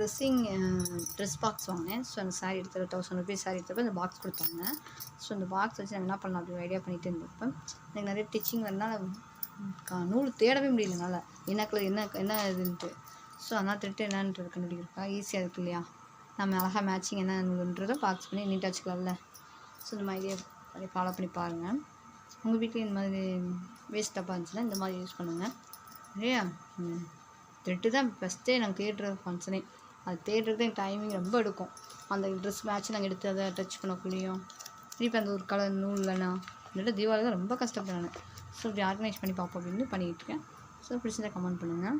Dressing dress box வாங்கினேன் so அந்த சாரீ எடுத்து தௌசண்ட் ருபீஸ் சாரீ எடுத்தப்போ அந்த பாக்ஸ் கொடுத்தாங்க. ஸோ அந்த பாக்ஸ் வச்சு நான் என்ன பண்ணலாம் அப்படி ஐடியா பண்ணிகிட்டு இருந்தப்போ எனக்கு நிறைய டிச்சிங் வரனால நூல் தேடவே முடியல என்னால். என்ன கலர் என்ன என்ன இதுன்ட்டு. ஸோ அதனால் திருட்டு என்னன்றது கண்டுபிடிக்கிறப்பா ஈஸியாக இருக்கு இல்லையா? நம்ம அழகாக மேட்சிங் என்ன நூலுன்றதை பாக்ஸ் பண்ணி நீட்டாக வச்சுக்கலாம்ல. ஸோ இந்த மாதிரி ஐடியா பண்ணி ஃபாலோ பண்ணி பாருங்கள் உங்கள் வீட்டில் இந்த மாதிரி வேஸ்ட் டப்பா இருந்துச்சுன்னா இந்த மாதிரி யூஸ் பண்ணுங்கள் இல்லையா திருட்டு த்ரெட்டு தான். ஃபஸ்ட்டே நாங்கள் தேடுற ஃபங்க்ஷனே அது தேடுறது எனக்கு டைமிங் ரொம்ப எடுக்கும். அந்த ட்ரெஸ் மேட்ச் நாங்கள் எடுத்து அதை டச் பண்ணக்குள்ளேயும். திருப்பி அந்த ஒரு கலர் நூல் இல்லைனா இல்லாட்டி தீபாவளி தான் ரொம்ப கஷ்டப்படுறேன் ஸோ இப்படி ஆர்கனைஸ் பண்ணி பார்ப்போம் அப்படின்னு பண்ணிக்கிட்டு இருக்கேன். ஸோ பிடிச்சதை கமெண்ட் பண்ணுங்கள்